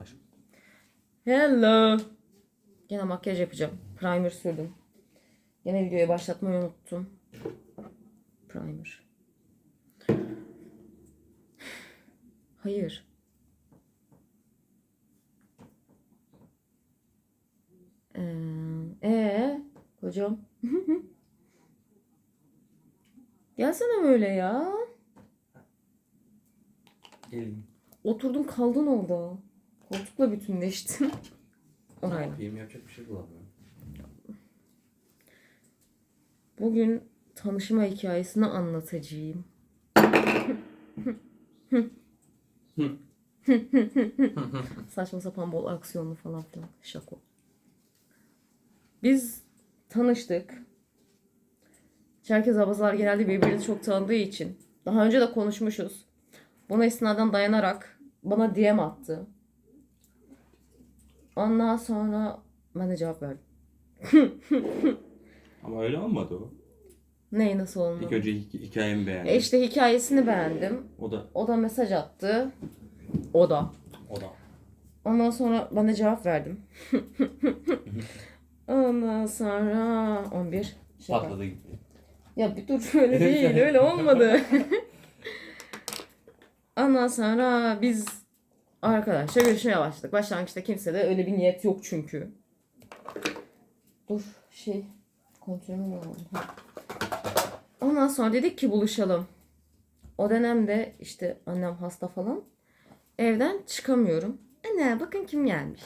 Aşk. Hello. Gene makyaj yapacağım. Primer sürdüm. Gene videoyu başlatmayı unuttum. Primer. Hayır. Ee, ee, kocam. Gelsene böyle ya. Gelin. Oturdun kaldın orada. Koltukla bütünleştin. Ne Orayla. yapayım yapacak bir şey bulamıyorum. Bugün tanışma hikayesini anlatacağım. Saçma sapan bol aksiyonlu falan filan. Şaka. Biz tanıştık. Çerkez abazalar genelde birbirini çok tanıdığı için. Daha önce de konuşmuşuz. Buna istinaden dayanarak bana DM attı. Ondan sonra ben de cevap verdim. Ama öyle olmadı o. Ney nasıl olmadı? İlk önce hik- hikayemi beğendim. E işte hikayesini beğendim. O da O da mesaj attı. O da. o da. Ondan sonra ben de cevap verdim. Ondan sonra 11. Şaka. Patladı gitti. Ya bir dur öyle değil öyle olmadı. Ondan sonra biz arkadaşlar görüşmeye başladık. Başlangıçta kimse de öyle bir niyet yok çünkü. Dur şey kontrolüm var. Ondan sonra dedik ki buluşalım. O dönemde işte annem hasta falan. Evden çıkamıyorum. Anne bakın kim gelmiş.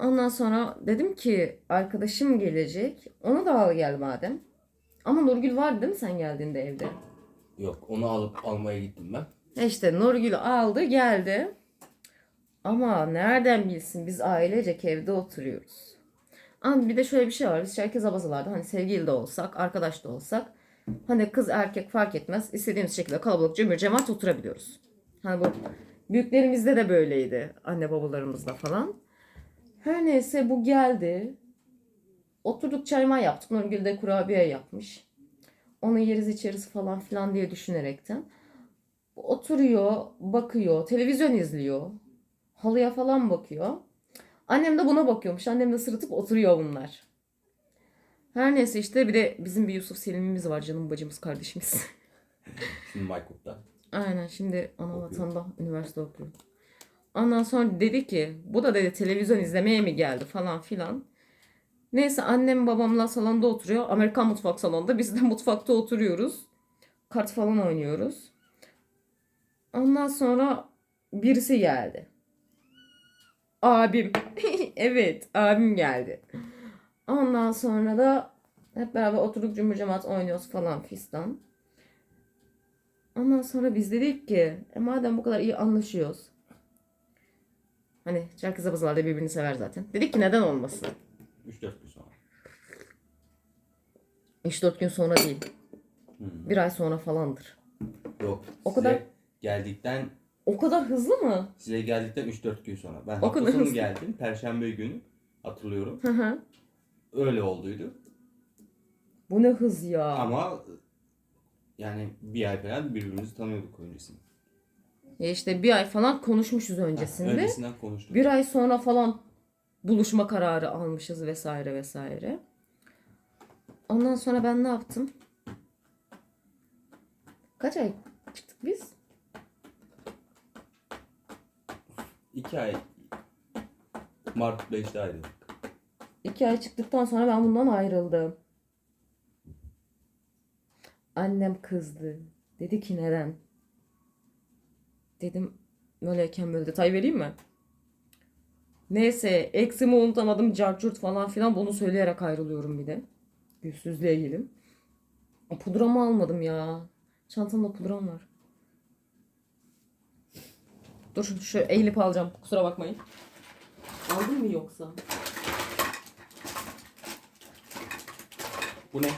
Ondan sonra dedim ki arkadaşım gelecek. Onu da al gel madem. Ama Nurgül vardı değil mi sen geldiğinde evde? Yok onu alıp almaya gittim ben. İşte Nurgül aldı geldi. Ama nereden bilsin biz ailecek evde oturuyoruz. Ama bir de şöyle bir şey var. Biz Çerkez abazalarda hani sevgili de olsak, arkadaş da olsak hani kız erkek fark etmez. istediğimiz şekilde kalabalık cömür cemaat oturabiliyoruz. Hani bu büyüklerimizde de böyleydi. Anne babalarımızda falan. Her neyse bu geldi. Oturduk çayma yaptık. Nurgül de kurabiye yapmış. Onu yeriz içeriz falan filan diye düşünerekten. Oturuyor, bakıyor, televizyon izliyor. Halıya falan bakıyor. Annem de buna bakıyormuş. Annem de sırıtıp oturuyor bunlar. Her neyse işte bir de bizim bir Yusuf Selim'imiz var canım bacımız kardeşimiz. Şimdi Maykup'ta. Aynen şimdi ana vatanda üniversite okuyor. Ondan sonra dedi ki bu da dedi televizyon izlemeye mi geldi falan filan. Neyse annem babamla salonda oturuyor. Amerikan mutfak salonunda. Biz de mutfakta oturuyoruz. Kart falan oynuyoruz. Ondan sonra birisi geldi. Abim. evet abim geldi. Ondan sonra da hep beraber oturduk cümbür cemaat oynuyoruz falan fistan. Ondan sonra biz dedik ki e madem bu kadar iyi anlaşıyoruz. Hani Çerkez abazalar da birbirini sever zaten. Dedik ki neden olmasın? 3-4 gün sonra. 3-4 gün sonra değil. Hmm. Bir ay sonra falandır. Yok. O size kadar- geldikten O kadar hızlı mı? size geldikten 3-4 gün sonra. Ben O hafta kadar sonu hızlı. geldim. Perşembe günü hatırlıyorum. Hı hı. Öyle olduydu. Bu ne hız ya. Ama yani bir ay falan birbirimizi tanıyorduk öncesinde. Ya işte bir ay falan konuşmuşuz öncesinde. Öncesinden konuştuk. Bir ay sonra falan buluşma kararı almışız vesaire vesaire. Ondan sonra ben ne yaptım? Kaç ay çıktık biz? 2 ay Mart 5'te ayrıldık. İki ay çıktıktan sonra ben bundan ayrıldım. Annem kızdı. Dedi ki neden? Dedim böyleyken böyle detay vereyim mi? Neyse eksimi unutamadım carcurt falan filan bunu söyleyerek ayrılıyorum bir de. Yüzsüzlüğe gelin. Pudramı almadım ya. Çantamda pudram var. Dur şu eğilip alacağım kusura bakmayın. Aldın mı yoksa? Bu ne?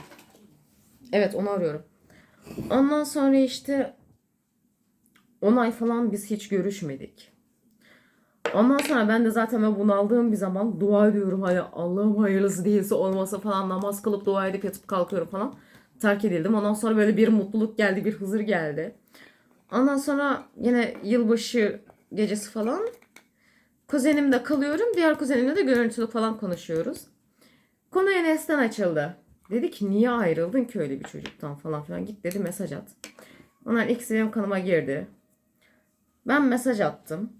Evet onu arıyorum. Ondan sonra işte 10 ay falan biz hiç görüşmedik. Ondan sonra ben de zaten ben bunaldığım bir zaman dua ediyorum hani Allah'ım hayırlısı değilse olmasa falan namaz kılıp dua edip yatıp kalkıyorum falan. Terk edildim. Ondan sonra böyle bir mutluluk geldi, bir huzur geldi. Ondan sonra yine yılbaşı gecesi falan. Kuzenimde kalıyorum. Diğer kuzenimle de görüntülü falan konuşuyoruz. Konu Enes'ten açıldı. Dedi ki niye ayrıldın ki öyle bir çocuktan falan filan. Git dedi mesaj at. Onlar ikisi benim kanıma girdi. Ben mesaj attım.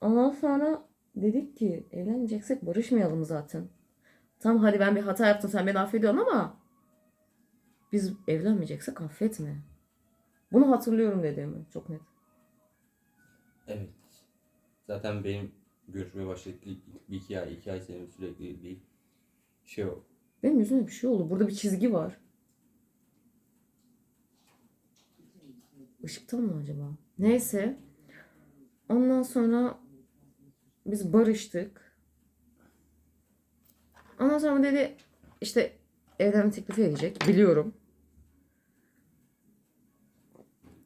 Ondan sonra dedik ki evleneceksek barışmayalım zaten. Tamam hadi ben bir hata yaptım sen beni affediyorsun ama biz evlenmeyeceksek affetme. Bunu hatırlıyorum dediğimi çok net. Evet. Zaten benim görüşmeye başladık ilk bir iki ay, iki ay senin sürekli bir şey o. Benim yüzümde bir şey oldu. Burada bir çizgi var. Işıktan mı acaba? Neyse. Ondan sonra biz barıştık. Ondan sonra dedi işte evlenme teklifi edecek. Biliyorum.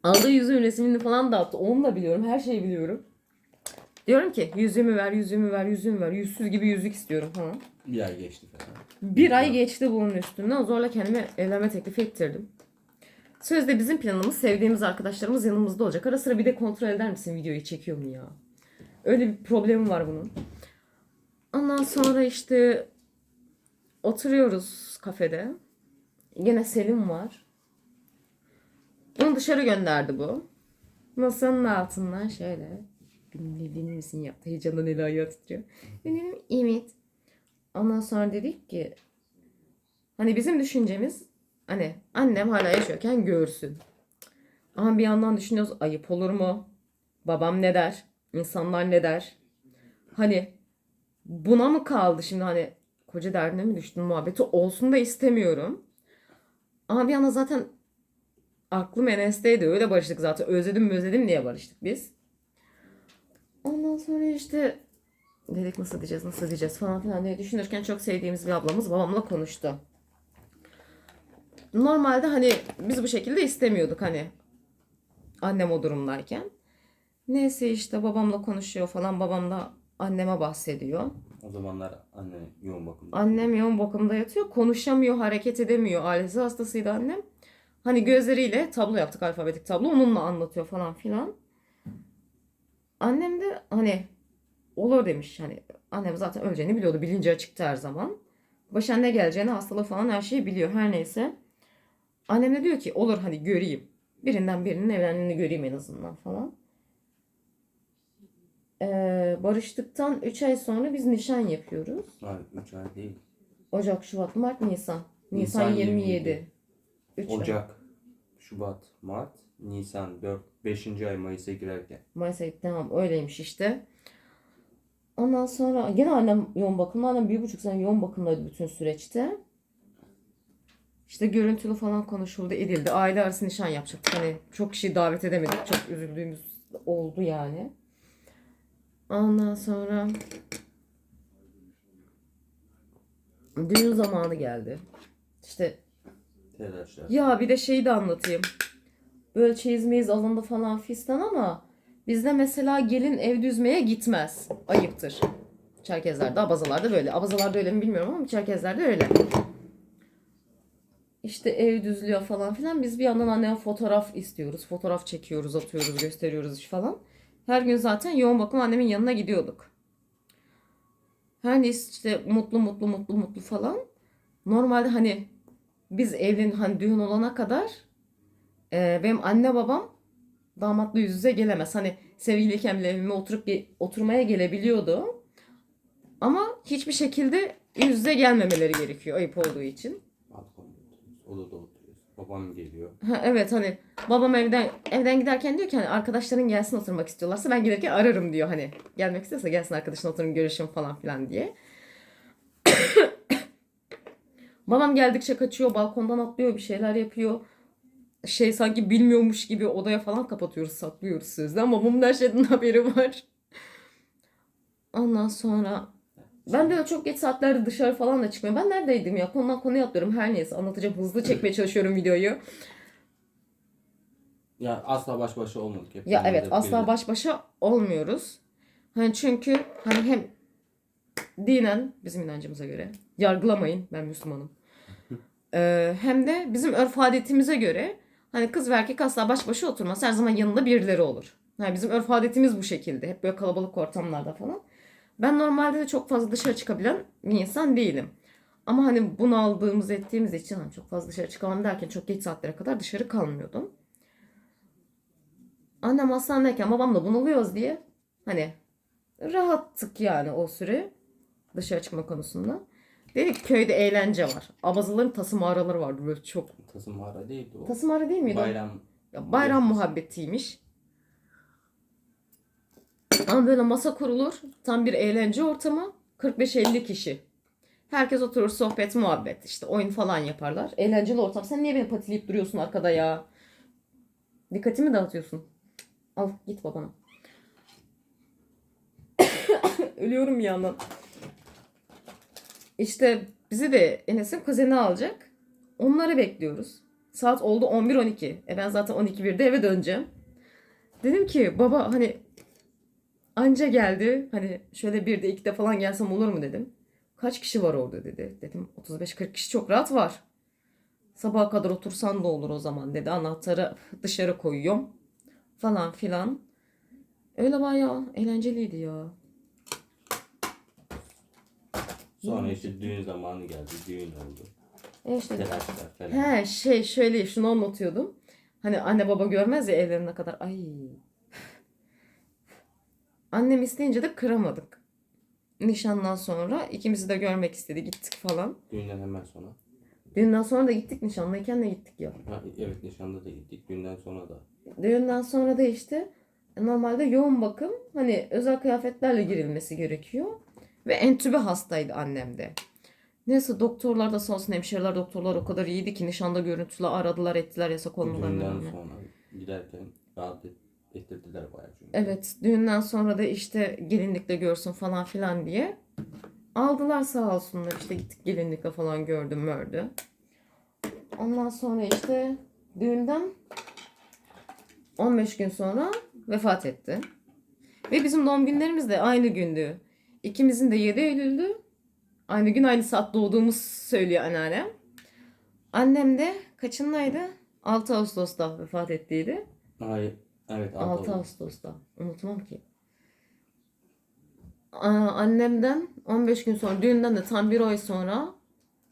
Aldığı yüzüğün resmini falan dağıttı. Onu da biliyorum. Her şeyi biliyorum. Diyorum ki yüzüğümü ver, yüzüğümü ver, yüzüğümü ver. Yüzsüz gibi yüzük istiyorum falan. Bir ay geçti falan. Bir ay geçti bunun üstünden. Zorla kendime evlenme teklifi ettirdim. Sözde bizim planımız sevdiğimiz arkadaşlarımız yanımızda olacak. Ara sıra bir de kontrol eder misin videoyu çekiyor mu ya? Öyle bir problemi var bunun. Ondan sonra işte oturuyoruz kafede. Yine Selim var. Onu dışarı gönderdi bu. Masanın altından şöyle. Benim misin yaptı. Heyecandan eli ayağı titriyor. Benim evet. Ondan sonra dedik ki hani bizim düşüncemiz hani annem hala yaşıyorken görsün. Ama bir yandan düşünüyoruz ayıp olur mu? Babam ne der? İnsanlar ne der? Hani buna mı kaldı şimdi hani koca derdine mi düştün muhabbeti olsun da istemiyorum. Ama bir yandan zaten aklım Enes'teydi. Öyle barıştık zaten. Özledim mi özledim diye barıştık biz. Ondan sonra işte dedik nasıl diyeceğiz nasıl diyeceğiz falan filan diye düşünürken çok sevdiğimiz bir ablamız babamla konuştu. Normalde hani biz bu şekilde istemiyorduk hani annem o durumdayken. Neyse işte babamla konuşuyor falan babam da anneme bahsediyor. O zamanlar anne yoğun bakımda. Annem yoğun bakımda yatıyor. Konuşamıyor, hareket edemiyor. Ailesi hastasıydı annem. Hani gözleriyle tablo yaptık alfabetik tablo. Onunla anlatıyor falan filan. Annem de hani olur demiş. Hani annem zaten öleceğini biliyordu. Bilinci açıktı her zaman. Başına ne geleceğini, hastalığı falan her şeyi biliyor. Her neyse. Annem de diyor ki olur hadi göreyim. Birinden birinin evlendiğini göreyim en azından falan. Ee, barıştıktan 3 ay sonra biz nişan yapıyoruz. Hayır 3 ay değil. Ocak, Şubat, Mart, Nisan. Nisan, Nisan 27. 27. 3 Ocak, Şubat, Mart, Nisan 4, 5. ay Mayıs'a girerken. Mayıs ayı tamam öyleymiş işte. Ondan sonra gene annem yoğun bakımda. Annem bir buçuk sene yoğun bakımdaydı bütün süreçte. İşte görüntülü falan konuşuldu edildi. Aile arası nişan yapacaktık. Hani çok kişi davet edemedik. Çok üzüldüğümüz oldu yani. Ondan sonra düğün zamanı geldi. İşte Ya bir de şeyi de anlatayım. Böyle çeyiz meyiz alındı falan fistan ama bizde mesela gelin ev düzmeye gitmez. Ayıptır. Çerkezlerde, abazalarda böyle. Abazalarda öyle mi bilmiyorum ama Çerkezlerde öyle. İşte ev düzlüyor falan filan. Biz bir yandan anneme fotoğraf istiyoruz. Fotoğraf çekiyoruz, atıyoruz, gösteriyoruz falan. Her gün zaten yoğun bakım annemin yanına gidiyorduk. Her neyse işte mutlu mutlu mutlu mutlu falan. Normalde hani biz evlen hani düğün olana kadar e, benim anne babam damatla yüz yüze gelemez. Hani sevgiliyken bile evime oturup oturmaya gelebiliyordu. Ama hiçbir şekilde yüz yüze gelmemeleri gerekiyor ayıp olduğu için. Odada oturuyoruz. Babam geliyor. Ha, evet hani babam evden evden giderken diyor ki hani arkadaşların gelsin oturmak istiyorlarsa ben gelirken ararım diyor hani gelmek istiyorsa gelsin arkadaşın oturun görüşün falan filan diye. Babam geldikçe kaçıyor balkondan atlıyor bir şeyler yapıyor. Şey sanki bilmiyormuş gibi odaya falan kapatıyoruz saklıyoruz sözde ama babamın her şeyden haberi var. Ondan sonra ben de çok geç saatlerde dışarı falan da çıkmıyorum. Ben neredeydim ya? Konudan konuya atlıyorum. Her neyse anlatacağım. Hızlı çekmeye çalışıyorum videoyu. Ya asla baş başa olmadık. Hep Ya evet asla birileri. baş başa olmuyoruz. Hani çünkü hani hem dinen bizim inancımıza göre yargılamayın ben Müslümanım. Ee, hem de bizim örf adetimize göre hani kız ve erkek asla baş başa oturmaz. Her zaman yanında birileri olur. Yani bizim örf adetimiz bu şekilde. Hep böyle kalabalık ortamlarda falan. Ben normalde de çok fazla dışarı çıkabilen bir insan değilim. Ama hani bunu aldığımız ettiğimiz için hani çok fazla dışarı çıkamam derken çok geç saatlere kadar dışarı kalmıyordum. Annem hastanedeyken babamla bunalıyoruz diye hani rahattık yani o süre dışarı çıkma konusunda. Dedik köyde eğlence var. Abazaların tası mağaraları vardı böyle çok. Tası mağara değildi o. Tası mağara değil miydi? Bayram. Ya bayram muhabbetiymiş. Ama böyle masa kurulur. Tam bir eğlence ortamı. 45-50 kişi. Herkes oturur sohbet muhabbet işte oyun falan yaparlar. Eğlenceli ortam. Sen niye beni patileyip duruyorsun arkada ya? Dikkatimi dağıtıyorsun. Al git babana. Ölüyorum bir yandan. İşte bizi de Enes'in kuzeni alacak. Onları bekliyoruz. Saat oldu 11-12. E ben zaten 12.1'de eve döneceğim. Dedim ki baba hani anca geldi. Hani şöyle 1'de 2'de falan gelsem olur mu dedim. Kaç kişi var orada dedi. Dedim 35-40 kişi çok rahat var. Sabaha kadar otursan da olur o zaman dedi. Anahtarı dışarı koyuyorum. Falan filan. Öyle bayağı eğlenceliydi ya. Sonra işte düğün zamanı geldi. Düğün oldu. E işte Telaşlar falan. He şey şöyle şunu anlatıyordum. Hani anne baba görmez ya evlerine kadar. Ay. Annem isteyince de kıramadık. Nişandan sonra ikimizi de görmek istedi. Gittik falan. Düğünden hemen sonra. Düğünden sonra da gittik. Nişanlıyken de gittik ya. Ha, evet nişanda da gittik. Düğünden sonra da. Düğünden sonra da işte normalde yoğun bakım hani özel kıyafetlerle girilmesi gerekiyor. Ve entübe hastaydı annem de. Neyse doktorlar da sağ olsun hemşireler doktorlar o kadar iyiydi ki nişanda görüntülü aradılar ettiler yasak olmalarına Düğünden rağmen. sonra giderken rahat et, ettirdiler bayağı çünkü. Evet düğünden sonra da işte gelinlikle görsün falan filan diye. Aldılar sağ olsunlar işte gittik gelinlikle falan gördüm mördü. Ondan sonra işte düğünden 15 gün sonra vefat etti. Ve bizim doğum günlerimiz de aynı gündü. İkimizin de 7 Eylül'dü. Aynı gün aynı saat doğduğumuz söylüyor anneannem. Annem de kaçındaydı? 6 Ağustos'ta vefat ettiydi. Hayır. Evet. 6 6 Ağustos'ta. Unutmam ki. Aa, Annemden 15 gün sonra düğünden de tam bir ay sonra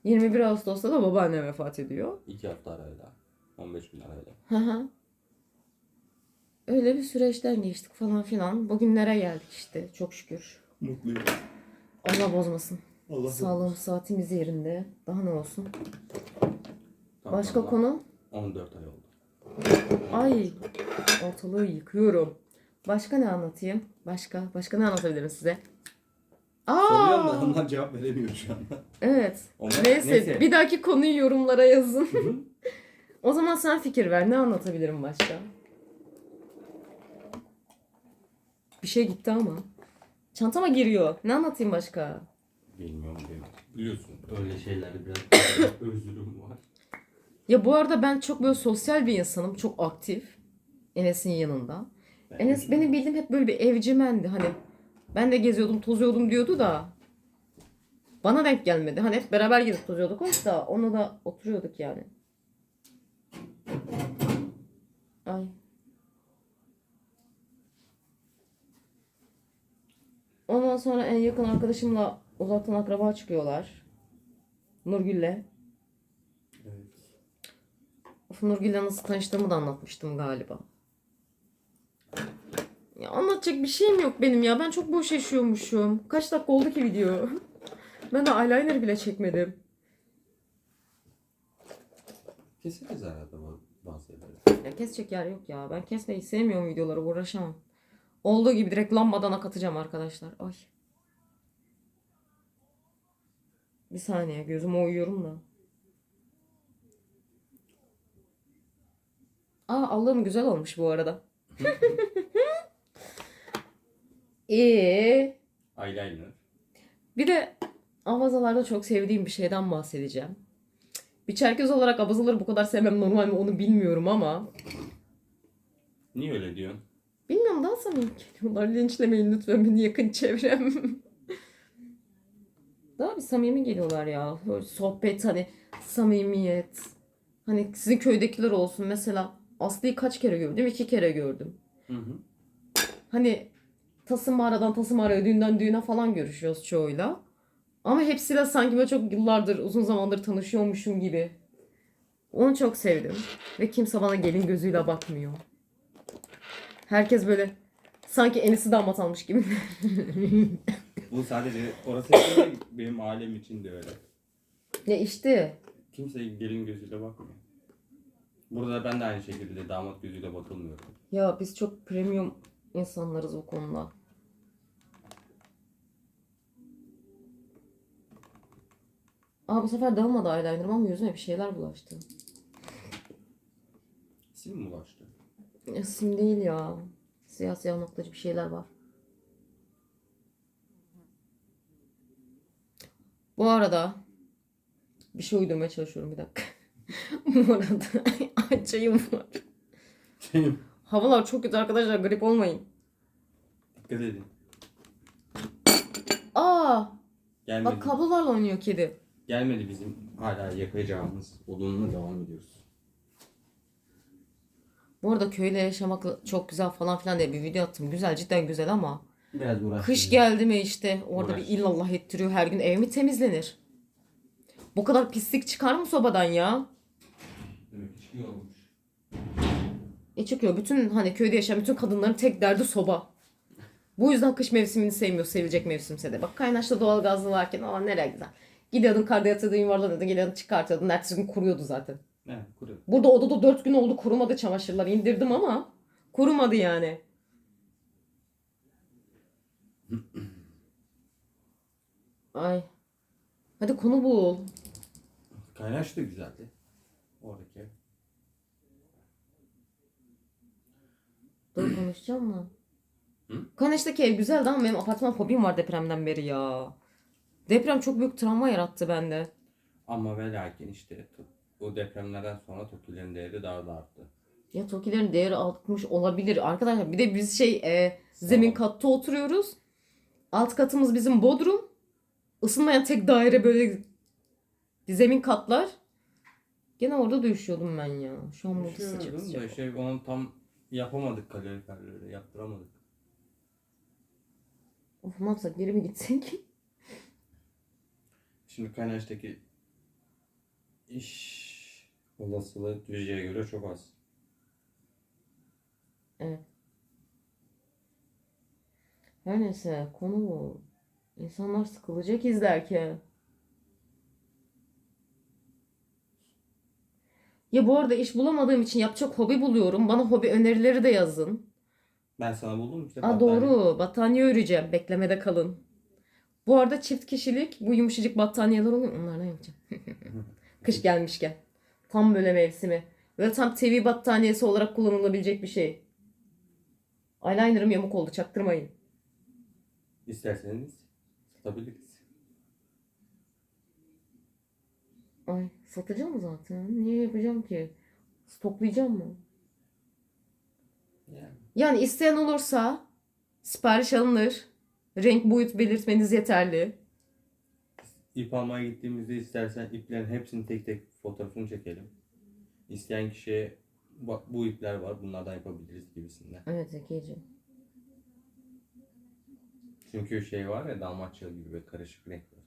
21 Ağustos'ta da babaannem vefat ediyor. 2 hafta arayla. 15 gün arayla. Öyle bir süreçten geçtik falan filan. Bugünlere geldik işte çok şükür. Mutluyum. Allah bozmasın. Allah Sağlığım saatimiz yerinde. Daha ne olsun. Tam Başka tamam. konu? 14 ay oldu. Ay ortalığı yıkıyorum. Başka ne anlatayım? Başka? Başka ne anlatabilirim size? Soruyorum da Aa, onlar cevap veremiyor şu anda. evet. Onlar- Neyse, neyse. bir dahaki konuyu yorumlara yazın. o zaman sen fikir ver. Ne anlatabilirim başka? Bir şey gitti ama. Çantama giriyor. Ne anlatayım başka? Bilmiyorum benim. Biliyorsun öyle şeylerde biraz özürüm var. Ya bu arada ben çok böyle sosyal bir insanım. Çok aktif. Enes'in yanında. Ben Enes benim bildiğim hep böyle bir evcimendi. Hani ben de geziyordum, tozuyordum diyordu da bana denk gelmedi. Hani hep beraber gezip tozuyorduk oysa onu da oturuyorduk yani. Ay. Ondan sonra en yakın arkadaşımla uzaktan akraba çıkıyorlar. Nurgül'le. Evet. Of, Nurgül'le nasıl tanıştığımı da anlatmıştım galiba. Ya anlatacak bir şeyim yok benim ya. Ben çok boş yaşıyormuşum. Kaç dakika oldu ki video? Ben de eyeliner bile çekmedim. Keseriz bu- bazı şeyleri. Ya kesecek yer yok ya. Ben kesmeyi sevmiyorum videoları. Uğraşamam. Olduğu gibi direkt lambadan akıtacağım arkadaşlar. Ay. Bir saniye gözüme uyuyorum da. Aa Allah'ım güzel olmuş bu arada. İyi. Eyeliner. Bir de avazalarda çok sevdiğim bir şeyden bahsedeceğim. Bir çerkez olarak avazaları bu kadar sevmem normal mi onu bilmiyorum ama. Niye öyle diyorsun? Bilmiyorum daha samimi geliyorlar. Linçlemeyin lütfen beni yakın çevrem. daha bir samimi geliyorlar ya. Böyle sohbet hani samimiyet. Hani sizin köydekiler olsun mesela Aslı'yı kaç kere gördüm? İki kere gördüm. Hı hı. hani tasım aradan tasım araya düğünden düğüne falan görüşüyoruz çoğuyla. Ama hepsiyle sanki böyle çok yıllardır uzun zamandır tanışıyormuşum gibi. Onu çok sevdim. Ve kimse bana gelin gözüyle bakmıyor. Herkes böyle sanki enisi damat almış gibi. Bu sadece orası değil, benim ailem için de öyle. ya işte Kimse gelin gözüyle bakmıyor. Burada ben de aynı şekilde damat gözüyle bakılmıyorum. ya biz çok premium insanlarız o konuda. Aa bu sefer dağılmadı eyelinerım ama yüzüme bir şeyler bulaştı. Sim mi ulaştı? Ya, sim değil ya. Siyah siyah noktacı bir şeyler var. Bu arada bir şey uydurmaya çalışıyorum bir dakika. Bu arada açayım var. Şeyim. Havalar çok kötü arkadaşlar grip olmayın. Dikkat edin. Aa Gelmedi. bak kablolarla oynuyor kedi. Gelmedi bizim hala yakacağımız odunla devam ediyoruz. Bu arada köyde yaşamak çok güzel falan filan diye bir video attım. Güzel cidden güzel ama Biraz uğraştık. kış geldi mi işte orada bir illallah ettiriyor her gün ev mi temizlenir? Bu kadar pislik çıkar mı sobadan ya? Demek ki iyi olmuş. E çıkıyor. Bütün hani köyde yaşayan bütün kadınların tek derdi soba. Bu yüzden kış mevsimini sevmiyor. Sevilecek mevsimse de. Bak kaynaşta doğal gazlı varken aa nereye güzel. Gidiyordun karda yatırdın yuvarlanıyordun. Geliyordun çıkartıyordun. Ertesi gün kuruyordu zaten. Kuru. Burada odada 4 gün oldu kurumadı çamaşırlar. indirdim ama kurumadı yani. Ay. Hadi konu bul. Kaynaş da güzeldi. Oradaki. Dur konuşacağım mı? Hı? Kaynaş'taki ev güzeldi ama benim apartman fobim var depremden beri ya. Deprem çok büyük travma yarattı bende. Ama ve lakin işte o depremlerden sonra Tokilerin değeri daha da arttı. Ya Tokilerin değeri artmış olabilir. Arkadaşlar bir de biz şey e, zemin katta oturuyoruz. Alt katımız bizim bodrum. Isınmayan tek daire böyle zemin katlar. Gene orada da üşüyordum ben ya. Şu an burada sıcak Düşünüyorum da sıcak. şey onu tam yapamadık kaloriferleri yaptıramadık. Of ne yapsak geri mi gitsek? Şimdi Kaynaş'taki iş olasılığı Düzce'ye göre çok az. Her neyse konu bu. İnsanlar sıkılacak izlerken. Ya bu arada iş bulamadığım için yapacak hobi buluyorum. Bana hobi önerileri de yazın. Ben sana buldum işte. Aa battaniye. doğru. Battaniye öreceğim. Beklemede kalın. Bu arada çift kişilik bu yumuşacık battaniyeler oluyor. Onlardan yapacağım. Kış gelmişken. Tam böyle mevsimi. Böyle tam TV battaniyesi olarak kullanılabilecek bir şey. Eyeliner'ım yamuk oldu. Çaktırmayın. İsterseniz satabiliriz. Ay satacağım zaten? Niye yapacağım ki? Stoklayacağım mı? Yani. Yani isteyen olursa sipariş alınır. Renk boyut belirtmeniz yeterli. İp almaya gittiğimizde istersen iplerin hepsini tek tek fotoğrafını çekelim. İsteyen kişiye bak bu ipler var bunlardan yapabiliriz gibisinden. Evet Zekiciğim. Çünkü şey var ya damatçalı gibi böyle karışık renkler.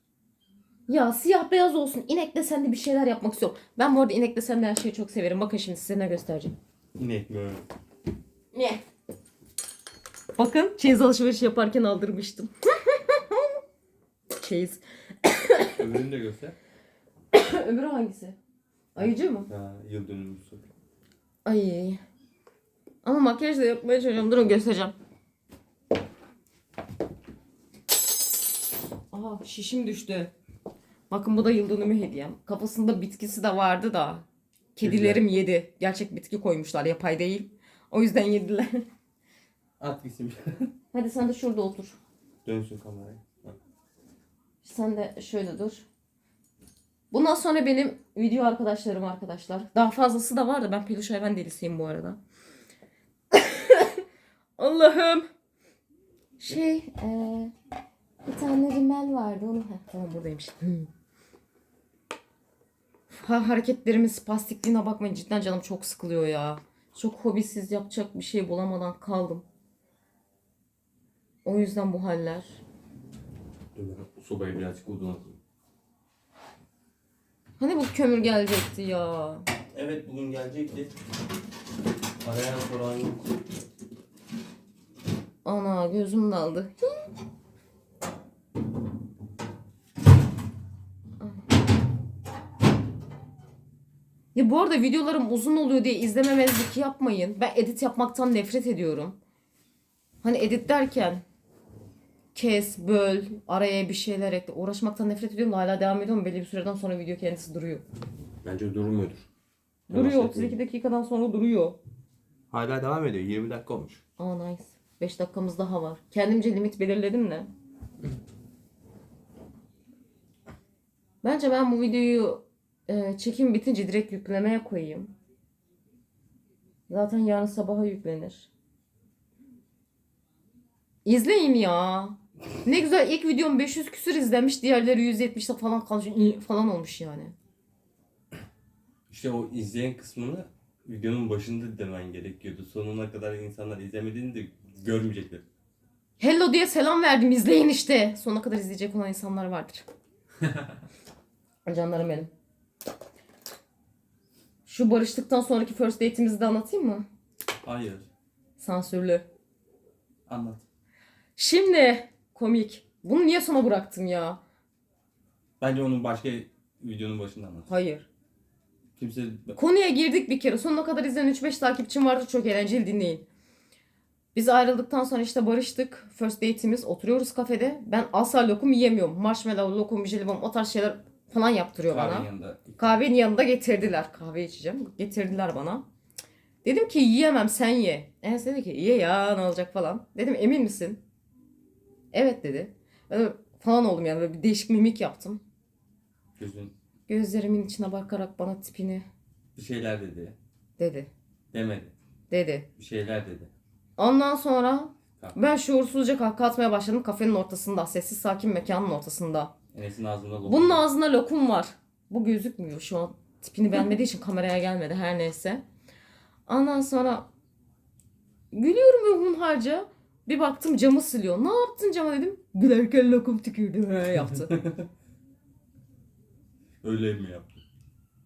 Ya siyah beyaz olsun. İnek desenli bir şeyler yapmak istiyorum. Ben bu arada inek desenli her şeyi çok severim. Bakın şimdi size ne göstereceğim. İnek mi? Ne? Bakın çeyiz alışverişi yaparken aldırmıştım. çeyiz. Öbürünü de göster. Öbürü hangisi? Ayıcı mı? Ha, yıl dönümümüzü. Ay. Ama makyaj da yapmaya çalışıyorum. Durun göstereceğim. Aa şişim düştü. Bakın bu da yıl dönümü hediyem. Kafasında bitkisi de vardı da. Kedilerim yedi. Gerçek bitki koymuşlar yapay değil. O yüzden yediler. At gitsin. Hadi sen de şurada otur. Dönsün kamerayı. Sen de şöyle dur. Bundan sonra benim video arkadaşlarım arkadaşlar. Daha fazlası da var da ben peluş hayvan delisiyim bu arada. Allah'ım. Şey, eee, bir tane rimel vardı. Onu Heh, tamam buradaymış. Ha, hareketlerimin spastikliğine bakmayın. Cidden canım çok sıkılıyor ya. Çok hobisiz yapacak bir şey bulamadan kaldım. O yüzden bu haller. Dur ben sobayı birazcık uzun atayım. Hani bu kömür gelecekti ya. Evet bugün gelecekti. Arayan soran yok. Ana gözüm daldı. Ya bu arada videolarım uzun oluyor diye izlememezlik yapmayın. Ben edit yapmaktan nefret ediyorum. Hani edit derken kes, böl, araya bir şeyler ekle. Uğraşmaktan nefret ediyorum. da Hala devam ediyorum. Belli bir süreden sonra video kendisi duruyor. Bence durmuyordur. Duruyor. Yavaş 32 yapayım. dakikadan sonra duruyor. Hala devam ediyor. 20 dakika olmuş. Aa nice. 5 dakikamız daha var. Kendimce limit belirledim de. Bence ben bu videoyu e, çekim bitince direkt yüklemeye koyayım. Zaten yarın sabaha yüklenir. İzleyin ya. Ne güzel ilk videom 500 küsür izlenmiş. Diğerleri 170'te falan kalmış falan olmuş yani. İşte o izleyen kısmını videonun başında demen gerekiyordu. Sonuna kadar insanlar izlemediğini de görmeyecekler. Hello diye selam verdim izleyin işte. Sonuna kadar izleyecek olan insanlar vardır. Canlarım benim. Şu barıştıktan sonraki first date'imizi de anlatayım mı? Hayır. Sansürlü. Anlat. Şimdi komik. Bunu niye sona bıraktım ya? Bence onun başka videonun başında anlat. Hayır. Kimse Konuya girdik bir kere. Sonuna kadar izleyen 3-5 takipçim vardı. Çok eğlenceli dinleyin. Biz ayrıldıktan sonra işte barıştık. First date'imiz. Oturuyoruz kafede. Ben asla lokum yiyemiyorum. Marshmallow, lokum, jelibon o tarz şeyler falan yaptırıyor bana. kahvenin yanında. Kahvenin yanında getirdiler. Kahve içeceğim. Getirdiler bana. Dedim ki yiyemem sen ye. Enes dedi ki ye ya ne olacak falan. Dedim emin misin? Evet dedi. Ben de falan oldum yani böyle bir değişik mimik yaptım. Gözün Gözlerimin içine bakarak bana tipini bir şeyler dedi. dedi. Demedi. Dedi. Bir şeyler dedi. Ondan sonra Kahve. ben şuursuzca kahkaha atmaya başladım kafenin ortasında. Sessiz sakin mekanın ortasında. Enes'in ağzında lokum. Bunun ağzında lokum var. Bu gözükmüyor şu an. Tipini beğenmediği için kameraya gelmedi her neyse. Ondan sonra gülüyorum böyle hunharca. Bir baktım camı siliyor. Ne yaptın cama dedim. Gülerken lokum tükürdü. He yaptı. Öyle mi yaptı?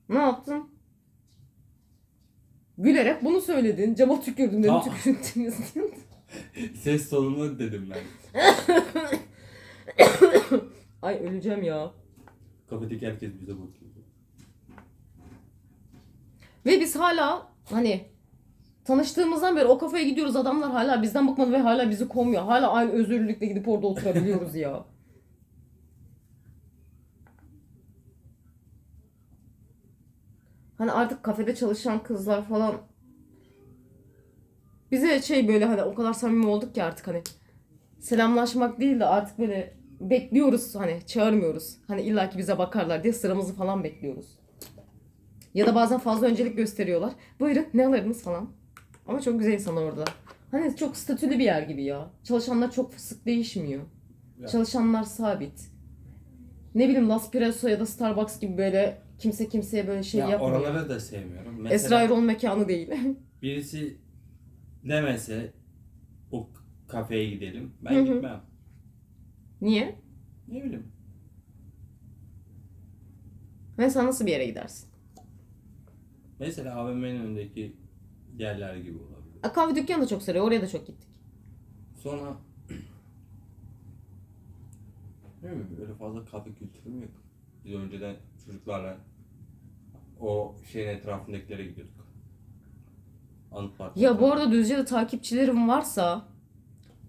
ne yaptın? Gülerek bunu söyledin. Cama tükürdüm dedim. Aa. Tükürdünüz. Ses tonunu dedim ben. Ay öleceğim ya. Kafedeki herkes bize bakıyor. Ve biz hala hani tanıştığımızdan beri o kafeye gidiyoruz adamlar hala bizden bakmadı ve hala bizi kovmuyor. Hala aynı özürlülükle gidip orada oturabiliyoruz ya. Hani artık kafede çalışan kızlar falan bize şey böyle hani o kadar samimi olduk ki artık hani selamlaşmak değil de artık böyle bekliyoruz hani çağırmıyoruz. Hani illaki bize bakarlar diye sıramızı falan bekliyoruz. Ya da bazen fazla öncelik gösteriyorlar. Buyurun ne alırdınız falan. Ama çok güzel insanlar orada. Hani çok statülü bir yer gibi ya. Çalışanlar çok sık değişmiyor. Ya. Çalışanlar sabit. Ne bileyim Las Presso ya da Starbucks gibi böyle kimse kimseye böyle şey ya yapmıyor. oraları da sevmiyorum. Mesela Esra Erol mekanı değil. birisi demese o kafeye gidelim. Ben Hı hı. gitmem. Niye? Ne bileyim. Mesela nasıl bir yere gidersin? Mesela AVM'nin önündeki yerler gibi olabilir. A, kahve dükkanı da çok sarıyor. Oraya da çok gittik. Sonra ne bileyim öyle fazla kahve kültürüm yok. Biz önceden çocuklarla o şeyin etrafındakilere gidiyorduk. Anıt Park'a. Ya bu arada Düzce'de takipçilerim varsa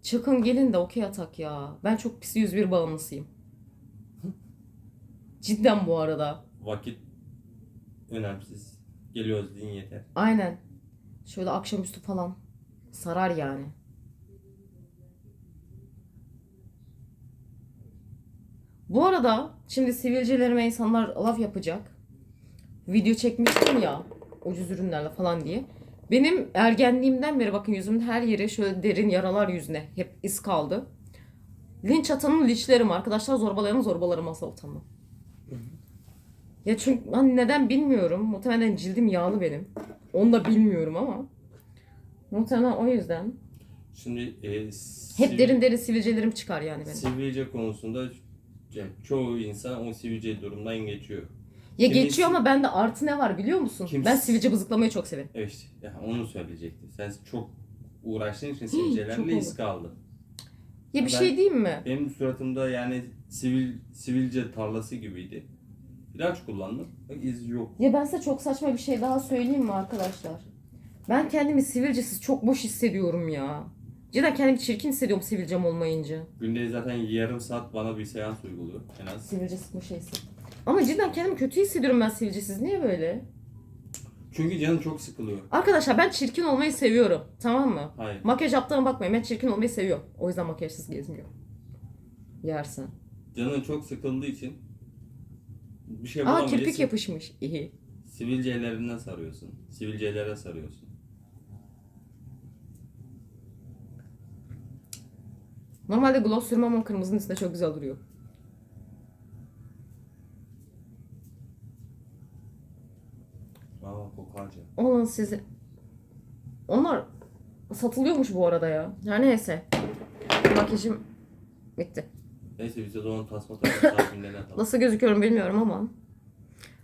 çıkın gelin de okey atak ya. Ben çok pis 101 bağımlısıyım. Cidden bu arada. Vakit önemsiz. Geliyoruz din yeter. Aynen. Şöyle akşamüstü falan. Sarar yani. Bu arada şimdi sivilcelerime insanlar laf yapacak. Video çekmiştim ya ucuz ürünlerle falan diye. Benim ergenliğimden beri bakın yüzümün her yeri şöyle derin yaralar yüzüne hep iz kaldı. Linç atanın linçlerim arkadaşlar zorbalayanın zorbalarım asıl tamam. Ya çünkü hani neden bilmiyorum. Muhtemelen cildim yağlı benim. Onu da bilmiyorum ama. Muhtemelen o yüzden. Şimdi e, Hep sivil- derin derin sivilcelerim çıkar yani benim. sivilce konusunda yani çoğu insan o sivilce durumdan geçiyor. Ya Kimisi- geçiyor ama bende artı ne var biliyor musun? Kimisi- Ben sivilce bızıklamayı çok severim. Evet işte ya onu söyleyecektim. Sen çok uğraştığın için çok sivilcelerle iz kaldı. Ya bir Ben- şey diyeyim mi? Benim suratımda yani sivil sivilce tarlası gibiydi. İlaç kullandım. Bak iz yok. Ya ben size çok saçma bir şey daha söyleyeyim mi arkadaşlar? Ben kendimi sivilcesiz çok boş hissediyorum ya. Cidden kendimi çirkin hissediyorum sivilcem olmayınca. Günde zaten yarım saat bana bir seans uyguluyor en az. Sivilce sıkma şeysi. Ama cidden kendimi kötü hissediyorum ben sivilcesiz. Niye böyle? Çünkü canım çok sıkılıyor. Arkadaşlar ben çirkin olmayı seviyorum. Tamam mı? Hayır. Makyaj yaptığıma bakmayın. Ben çirkin olmayı seviyorum. O yüzden makyajsız gezmiyorum. Yersen. Canın çok sıkıldığı için bir şey Aa bulamayınca kirpik si- yapışmış. İyi. sivilcelerinden sarıyorsun. Sivilcelere sarıyorsun. Normalde gloss sürmem ama kırmızının üstünde çok güzel duruyor. Aa kokarca. Onun sizi... Onlar satılıyormuş bu arada ya. Ya neyse. Makyajım bitti. Neyse biz de o zaman tasma takıp tahminlerini atalım. Nasıl gözüküyorum bilmiyorum ama.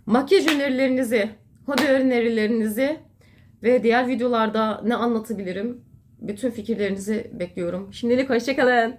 Makyaj önerilerinizi, hobi önerilerinizi ve diğer videolarda ne anlatabilirim? Bütün fikirlerinizi bekliyorum. Şimdilik hoşçakalın.